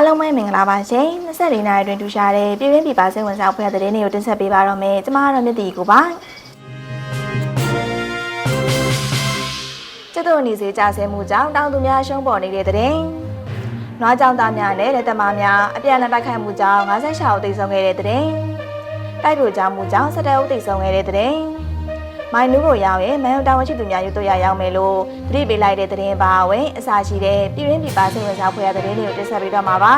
အားလုံးပဲမင်္ဂလာပါရှင်24နာရီတွင်ထူရှားတဲ့ပြည်တွင်းပြည်ပစိတ်ဝင်စားဖွဲ့တဲ့တဲ့နေ့ကိုတင်ဆက်ပေးပါတော့မယ်ကျွန်မကတော့မြတ်တီကိုပါကျတို့နေစေကြဆဲမှုကြောင့်တောင်သူများရှုံးပေါ်နေတဲ့တဲ့နွားကြောင်သားများနဲ့လက်သမားများအပြန်အလှန်တိုက်ခိုက်မှုကြောင့်56ဦးသေဆုံးခဲ့တဲ့တဲ့တိုက်ပြိုကြမှုကြောင့်17ဦးသေဆုံးခဲ့တဲ့တဲ့ မိုင်းနူးကိုရောက်ရင်မန်တာဝန်ရှိသူများယူတို့ရရောက်မယ်လို့သတိပေးလိုက်တဲ့တဲ့ပါဝင်အစာရှိတဲ့ပြည်တွင်းပြည်ပစိတ်ဝင်စားဖွဲ့တဲ့တဲ့နေ့ကိုတင်ဆက်ပေးတော့မှာပါ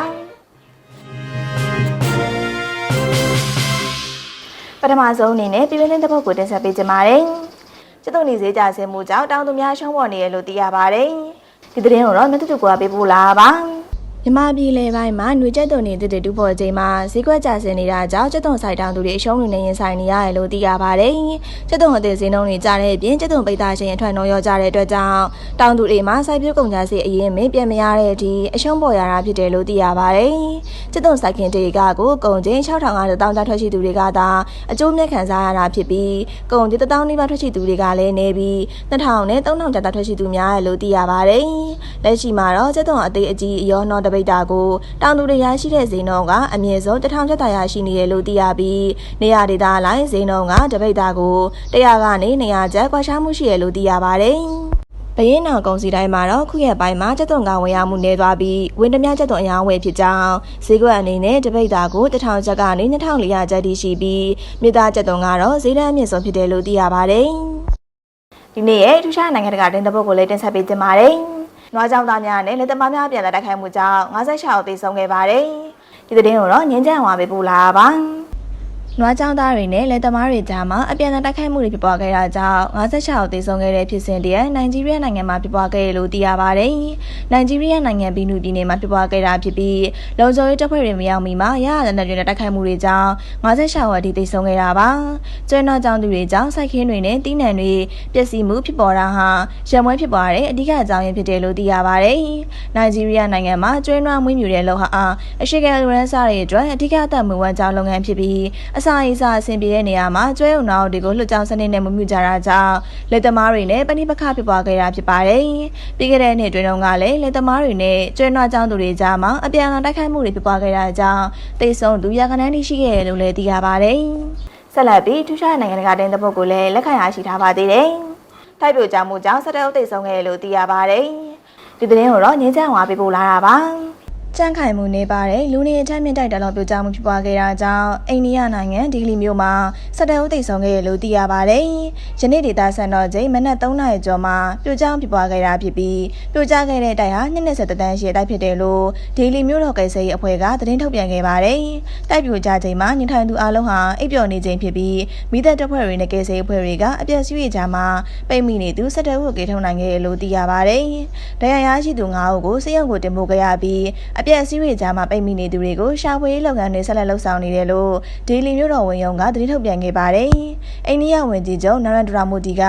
ပထမဆုံးအနေနဲ့ပြည်တွင်းတဲ့ပုတ်ကိုတင်ဆက်ပေးကြပါမယ်။ကျုပ်တို့နေစေကြဆဲမှုကြောင့်တောင်သူများရှုံးပေါ်နေရလို့သိရပါတယ်။ဒီသတင်းကိုတော့မြတ်တူကပေးပို့လာပါ။ မြမပြည်လေပိုင်းမှာຫນွေကျက်တုံနေတဲ့တူဖို့ချိန်မှာဈေးကွက်ကျဆင်းနေတာကြောင့်ကျက်တုံဆိုင်တောင်သူတွေအရှုံးတွေနဲ့ရင်ဆိုင်နေရတယ်လို့သိရပါတယ်။ကျက်တုံအသေးဈေးနှုန်းတွေကျတဲ့အပြင်ကျက်တုံပိတ်သားချင်းအထွက်နှုန်းရောကြတဲ့အတွက်ကြောင့်တောင်သူတွေမှာစိုက်ပျိုးကုန်ကြစီအရင်မင်းပြန်မရတဲ့အထိအရှုံးပေါ်ရတာဖြစ်တယ်လို့သိရပါတယ်။ကျက်တုံစိုက်ခင်တေကကိုကုန်ချင်း6500တောင်တထွက်ရှိသူတွေကသာအကျိုးမြတ်ခံစားရတာဖြစ်ပြီးကုန်ချင်း1000နီးပါးထွက်ရှိသူတွေကလည်းနေပြီး2000နဲ့3000ကျပ်ထွက်ရှိသူများရလို့သိရပါတယ်။လက်ရှိမှာတော့ကျက်တုံအသေးအကြီးအရောနှောတပိတ်တာကိုတောင်သူတွေရရှိတဲ့ဈေးနှုန်းကအမြင့်ဆုံး1000ကျပ်တာရရှိနေတယ်လို့သိရပြီးနေရာဒေသလိုင်းဈေးနှုန်းကတပိတ်တာကို100ကနေ200ကျပ်ကွာခြားမှုရှိတယ်လို့သိရပါတယ်။ဘရင်နောင်ကုံစီတိုင်းမှာတော့ခုရက်ပိုင်းမှာကျက်သွန်ကဝင်ရောက်မှုနေသွားပြီးဝင်းတမကျက်သွန်အယောင်းဝယ်ဖြစ်ကြောင်းဈေးကွက်အနေနဲ့တပိတ်တာကို1000ကျပ်ကနေ2400ကျပ်ထိရှိပြီးမြေသားကျက်သွန်ကတော့ဈေးတန်းအမြင့်ဆုံးဖြစ်တယ်လို့သိရပါတယ်။ဒီနေ့ရဲ့ထူးခြားနိုင်ငံတကာတင်တဲ့ပုတ်ကိုလည်းတင်ဆက်ပေးတင်ပါတယ်။ နွားကြောင်သားများနဲ့လက်သမားများပြန်လာတိုက်ခိုက်မှုကြောင့်56ဦးသေဆုံးခဲ့ပါတယ်။ဒီသတင်းကိုတော့ငင်းကြံဝါပေးပို့လာပါ။ နွားကြောင်သားတွေနဲ့လက်သမားတွေကြားမှာအပြန်အလှန်တိုက်ခိုက်မှုတွေဖြစ်ပွားခဲ့တာကြောင့်56ဦးသေဆုံးခဲ့တဲ့ဖြစ်စဉ်တည်းနိုင်ဂျီးရီးယားနိုင်ငံမှာဖြစ်ပွားခဲ့တယ်လို့သိရပါတယ်။နိုင်ဂျီးရီးယားနိုင်ငံဘီနူပြည်နယ်မှာဖြစ်ပွားခဲ့တာဖြစ်ပြီးလုံခြုံရေးတပ်ဖွဲ့တွေမရောက်မီမှာရရတဲ့တွေနဲ့တိုက်ခိုက်မှုတွေကြောင့်56ဦးအထိသေဆုံးခဲ့တာပါ။ကျွဲနွားကြောင်သူတွေကြောင့်စိုက်ခင်းတွေနဲ့တီးနှံတွေပျက်စီးမှုဖြစ်ပေါ်တာဟာရံမွေးဖြစ်ပွားတဲ့အဓိကအကြောင်းရင်းဖြစ်တယ်လို့သိရပါတယ်။နိုင်ဂျီးရီးယားနိုင်ငံမှာကျွဲနွားမွေးမြူတဲ့လုပ်ဟာအရှိကန်ရန်စားတွေအတွက်အဓိကအသက်မွေးဝမ်းကြောင်းလုပ်ငန်းဖြစ်ပြီးအစာအိစာအဆင်ပြေတဲ့နေရာမှာကျွဲုံနာတွေကိုလွှတ်ကြောင်းစနစ်နဲ့မမြူကြတာကြောင့်လက်သမားတွေနဲ့ပဏိပခဖြစ်ပွားခဲ့တာဖြစ်ပါတယ်။ပြီးခဲ့တဲ့နှစ်တွင်တုန်းကလည်းလက်သမားတွေနဲ့ကျွဲနွားကြောင်းသူတွေကြားမှာအပြန်အလှန်တိုက်ခိုက်မှုတွေဖြစ်ပွားခဲ့တာကြောင့်တိတ်ဆုံးသူရခဏန်းရှိခဲ့တယ်လို့လည်းသိရပါတယ်။ဆက်လက်ပြီးထူးခြားနိုင်ငံတကာတင်တဲ့ပုတ်ကိုလည်းလက်ခံရရှိထားပါသေးတယ်။တိုက်ပြိုကြမှုကြောင့်စတဲ့ဥသိဆုံးခဲ့တယ်လို့သိရပါတယ်။ဒီသတင်းကိုတော့ငင်းချမ်းဝါပေးပို့လာတာပါ။ ကြန့်ခိုင်မှုနေပါတယ်လူနေအထက်မြင့်တိုက်တလောက်ပြကြမှုဖြစ်ပွားခဲ့တာကြောင့်အိန္ဒိယနိုင်ငံဒီလီမြို့မှာစတဲ့ဦးသိဆုံးခဲ့ရလို့သိရပါတယ်။ယနေ့ဒေသဆန်တော်ချိန်မနက်3နာရီကျော်မှာပြိုကျဖြစ်ပွားခဲ့တာဖြစ်ပြီးပြိုကျခဲ့တဲ့တိုက်ဟာ20တန်းရှိတဲ့တိုက်ဖြစ်တယ်လို့ဒီလီမြို့တော်ကိစ္စရေးအဖွဲ့ကသတင်းထုတ်ပြန်ခဲ့ပါတယ်။တိုက်ပြိုကျချိန်မှာညထိုင်သူအလုံးဟာအိပ်ပျော်နေချိန်ဖြစ်ပြီးမိသက်တပ်ဖွဲ့တွေနဲ့ကိစ္စရေးအဖွဲ့တွေကအပြည့်စုံကြမှာပိတ်မိနေသူစတဲ့ဦးကိုကေထုံနိုင်ခဲ့လို့သိရပါတယ်။ဒဏ်ရာရရှိသူ9ဦးကိုစေရုံကိုတင်ပို့ခဲ့ရပြီးအပြည့်အစည်းတွေကြားမှာပိတ်မိနေသူတွေကိုရှာဖွေရေးလုပ်ငန်းတွေဆက်လက်လုပ်ဆောင်နေတယ်လို့ဒေလီမြို့တော်ဝန်ရုံးကသတင်းထုတ်ပြန်ခဲ့ပါတယ်။အိန္ဒိယဝန်ကြီးချုပ်နရန်ဒရာမိုဒီက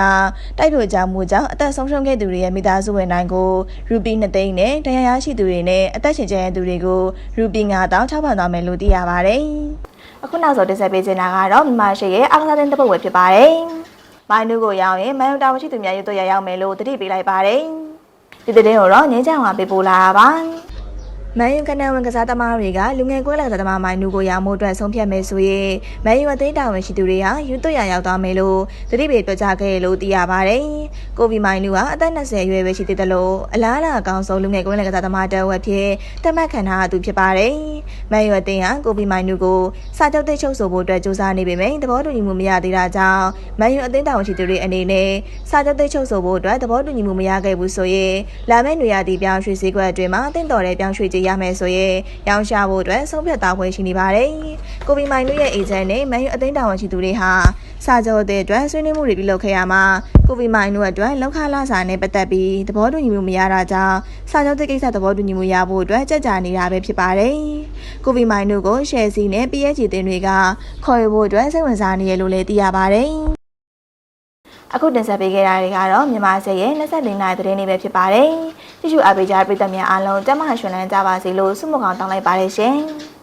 တိုက်ပြိုကြမှုကြောင့်အသက်ဆုံးရှုံးခဲ့သူတွေရဲ့မိသားစုဝင်တိုင်းကိုရူပီ2သိန်းနဲ့တရားရရှိသူတွေနဲ့အသက်ရှင်ကျန်တဲ့သူတွေကိုရူပီ9000ထောက်ပံ့သွားမယ်လို့သိရပါတယ်။အခုနောက်ဆုံးတင်ဆက်ပေးချင်တာကတော့မြန်မာရှိရဲ့အားကစားတဲ့တပုတ်ဝယ်ဖြစ်ပါတယ်။မိုင်းနုကိုရောက်ရင်မန်ယူတာဝန်ရှိသူများရုပ်တော့ရရောက်မယ်လို့တတိပေးလိုက်ပါတယ်။ဒီတဲ့ကိုတော့ငင်းချောင်းကပေးပို့လာပါ။ မန်ယူကနေဝင်ကစားသမားတွေကလူငယ်ကွဲလက်ကစားသမားမိုင်နူကိုရမိုးအတွက်ဆုံးဖြတ်မယ်ဆိုရင်မန်ယူအသိတာဝန်ရှိသူတွေဟာယူသွရရောက်သွားမယ်လို့သတိပေးပြောကြားခဲ့လို့သိရပါတယ်။ကိုဗီမိုင်နူဟာအသက်20အရွယ်ပဲရှိသေးတယ်လို့အလားအလာအကောင်းဆုံးလူငယ်ကွဲလက်ကစားသမားတအဝက်ဖြစ်တတ်မှတ်ခံထားသူဖြစ်ပါတယ်။မန်ယူအသိဟာကိုဗီမိုင်နူကိုစာချုပ်သိချုပ်ဆိုဖို့အတွက်စူးစမ်းနေပေမယ့်သဘောတူညီမှုမရသေးတာကြောင့်မန်ယူအသိတာဝန်ရှိသူတွေအနေနဲ့စာချုပ်သိချုပ်ဆိုဖို့အတွက်သဘောတူညီမှုမရခဲ့ဘူးဆိုရင်လာမယ့်နေရာဒီပြောင်းရွှေ့စည်းကွက်အတွင်းမှာအသင့်တော်တဲ့ပြောင်းရွှေ့ရမယ်ဆိုရင်ရောင်းချဖို့အတွက်ဆုံးဖြတ်သားပွဲရှိနေပါတယ်။ကိုဗီမိုင်တို့ရဲ့အေဂျင့်နဲ့မန်ယူအသိန်းတာဝန်ရှိသူတွေဟာစာချုပ်တဲ့အတွက်ဆွေးနွေးမှုတွေပြုလုပ်ခဲ့ရမှာကိုဗီမိုင်တို့အတွက်လောက်ခလာစာနဲ့ပတ်သက်ပြီးသဘောတူညီမှုမရတာကြောင့်စာချုပ်တဲ့ကိစ္စသဘောတူညီမှုရဖို့အတွက်ကြက်ကြာနေတာပဲဖြစ်ပါတယ်။ကိုဗီမိုင်တို့ကိုရှယ်စီနဲ့ PSG တင်တွေကခေါ်ရဖို့အတွက်စိတ်ဝင်စားနေရလို့လည်းသိရပါတယ်။အခုတင်ဆက်ပေးခဲ့တာတွေကတော့မြန်မာစက်ရဲ့24နိုင်သတင်းတွေပဲဖြစ်ပါတယ်။ ကြည့်ရှုအားပေးကြတဲ့ပရိသတ်များအားလုံးတမန်ရှင်လန်းကြပါစေလို့ဆုမကောင်းတောင်းလိုက်ပါတယ်ရှင်။